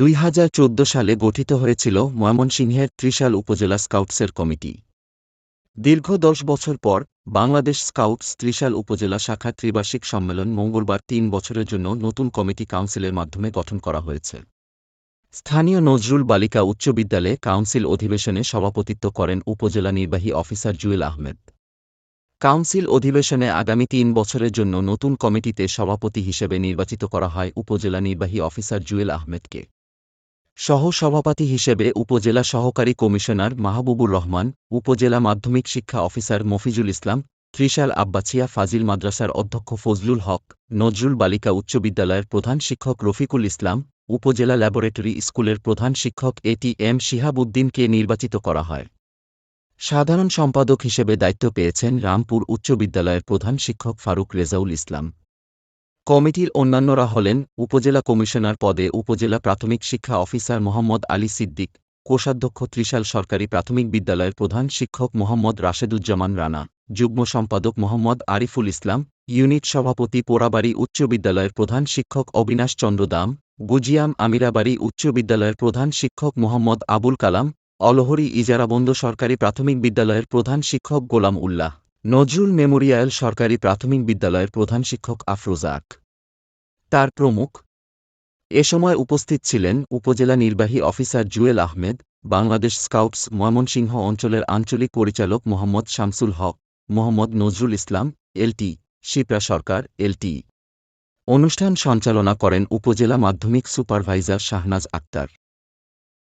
দুই হাজার চৌদ্দ সালে গঠিত হয়েছিল ময়মনসিংহের ত্রিশাল উপজেলা স্কাউটসের কমিটি। দীর্ঘ দশ বছর পর বাংলাদেশ স্কাউটস ত্রিশাল উপজেলা শাখা ত্রিবার্ষিক সম্মেলন মঙ্গলবার তিন বছরের জন্য নতুন কমিটি কাউন্সিলের মাধ্যমে গঠন করা হয়েছে। স্থানীয় নজরুল বালিকা উচ্চ বিদ্যালয়ে কাউন্সিল অধিবেশনে সভাপতিত্ব করেন উপজেলা নির্বাহী অফিসার জুয়েল আহমেদ। কাউন্সিল অধিবেশনে আগামী তিন বছরের জন্য নতুন কমিটিতে সভাপতি হিসেবে নির্বাচিত করা হয় উপজেলা নির্বাহী অফিসার জুয়েল আহমেদকে। সহ সভাপতি হিসেবে উপজেলা সহকারী কমিশনার মাহবুবুর রহমান, উপজেলা মাধ্যমিক শিক্ষা অফিসার মফিজুল ইসলাম, ত্রিশাল আব্বাছিয়া ফাজিল মাদ্রাসার অধ্যক্ষ ফজলুল হক, নজরুল বালিকা উচ্চ বিদ্যালয়ের প্রধান শিক্ষক রফিকুল ইসলাম, উপজেলা ল্যাবরেটরি স্কুলের প্রধান শিক্ষক এটি এম শিহাবুদ্দিনকে নির্বাচিত করা হয়। সাধারণ সম্পাদক হিসেবে দায়িত্ব পেয়েছেন রামপুর উচ্চ বিদ্যালয়ের প্রধান শিক্ষক ফারুক রেজাউল ইসলাম। কমিটির অন্যান্যরা হলেন উপজেলা কমিশনার পদে উপজেলা প্রাথমিক শিক্ষা অফিসার মোহাম্মদ আলী সিদ্দিক, কোষাধ্যক্ষ ত্রিশাল সরকারি প্রাথমিক বিদ্যালয়ের প্রধান শিক্ষক মোহাম্মদ রাশেদুজ্জামান রানা, যুগ্ম সম্পাদক মোহাম্মদ আরিফুল ইসলাম, ইউনিট সভাপতি পোড়াবাড়ি উচ্চ বিদ্যালয়ের প্রধান শিক্ষক অবিনাশ চন্দ্র দাম গুজিয়াম আমিরাবাড়ি উচ্চ বিদ্যালয়ের প্রধান শিক্ষক মোহাম্মদ আবুল কালাম, অলহরি ইজারাবন্দ সরকারি প্রাথমিক বিদ্যালয়ের প্রধান শিক্ষক গোলাম উল্লাহ, নজরুল মেমোরিয়াল সরকারি প্রাথমিক বিদ্যালয়ের প্রধান শিক্ষক আফরোজাক তার প্রমুখ। এ সময় উপস্থিত ছিলেন উপজেলা নির্বাহী অফিসার জুয়েল আহমেদ, বাংলাদেশ স্কাউটস ময়মনসিংহ অঞ্চলের আঞ্চলিক পরিচালক মোহাম্মদ শামসুল হক, মোহাম্মদ নজরুল ইসলাম, এলটি, শিপ্রা সরকার, এলটি। অনুষ্ঠান সঞ্চালনা করেন উপজেলা মাধ্যমিক সুপারভাইজার শাহনাজ আক্তার।